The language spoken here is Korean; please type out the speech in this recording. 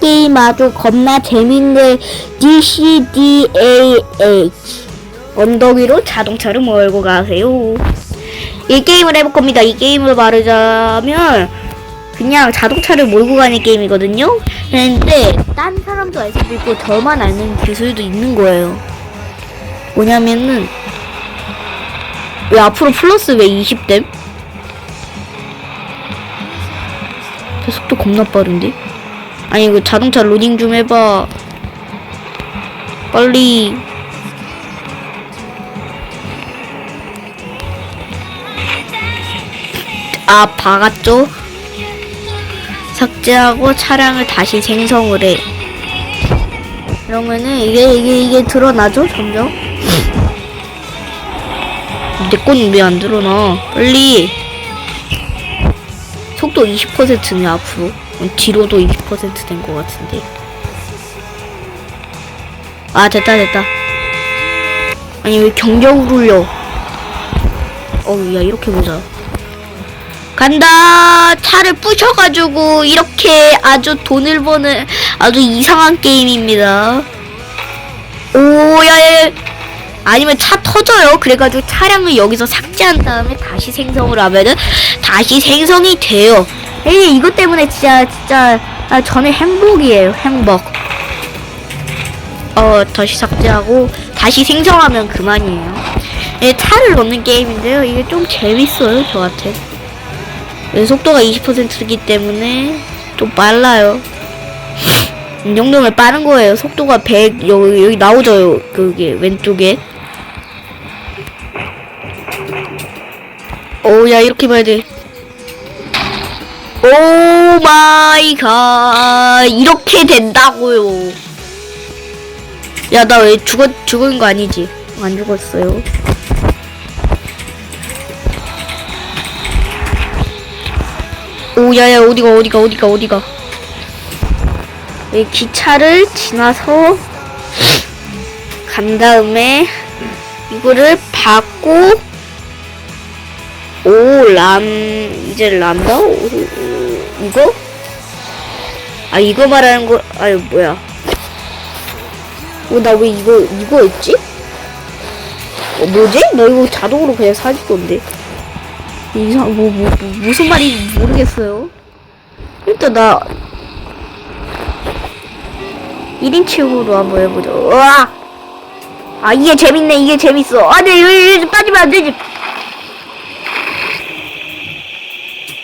게임 아주 겁나 재밌는 DCDAH 언덕 위로 자동차를 몰고 가세요. 이 게임을 해볼 겁니다. 이 게임을 말하자면 그냥 자동차를 몰고 가는 게임이거든요. 그런데 딴 사람도 알 수도 있고 저만 아는 기술도 있는 거예요. 뭐냐면은 왜 앞으로 플러스 왜 20댐? 저 속도 겁나 빠른데? 아니 이거 자동차 로딩 좀 해봐. 빨리. 아 박았죠? 삭제하고 차량을 다시 생성을 해. 그러면은 이게 이게 이게 드러나죠 점점? 내 거는 왜안 드러나? 빨리. 속도 20%네 앞으로. 어, 뒤로도 20%된 것 같은데. 아 됐다 됐다. 아니 왜 경적을 울려? 어우 야 이렇게 보자. 간다! 차를 부셔가지고 이렇게 아주 돈을 버는 아주 이상한 게임입니다. 오야야. 아니면 차 터져요? 그래가지고 차량을 여기서 삭제한 다음에 다시 생성을 하면은 다시 생성이 돼요 에이 이것 때문에 진짜 진짜 아, 저는 행복이에요 행복. 어 다시 삭제하고 다시 생성하면 그만이에요. 예, 차를 넣는 게임인데요. 이게 좀 재밌어요 저한테 예, 속도가 20%이기 때문에 좀 빨라요. 이 정도면 빠른 거예요. 속도가 100 여기, 여기 나오죠 그게 왼쪽에. 오야 이렇게 봐야 돼 오 마이 갓 이렇게 된다고요. 야 나 왜 죽었 죽은 거 아니지? 안 죽었어요. 오 야야 어디가 어디가 어디가 어디가? 이 기차를 지나서 간 다음에 이거를 받고 오 람 이제 란다? 오, 오, 이거? 아 이거 말하는 거 아유 뭐야. 어 나 왜 이거 이거 했지? 어 뭐지? 나 이거 자동으로 그냥 사줄 건데. 이상 뭐, 뭐, 뭐 무슨 말인지 모르겠어요. 일단 나 1인칭으로 한번 해보자 우와 아 이게 재밌네 이게 재밌어. 아 네 여기 빠지면 안 되지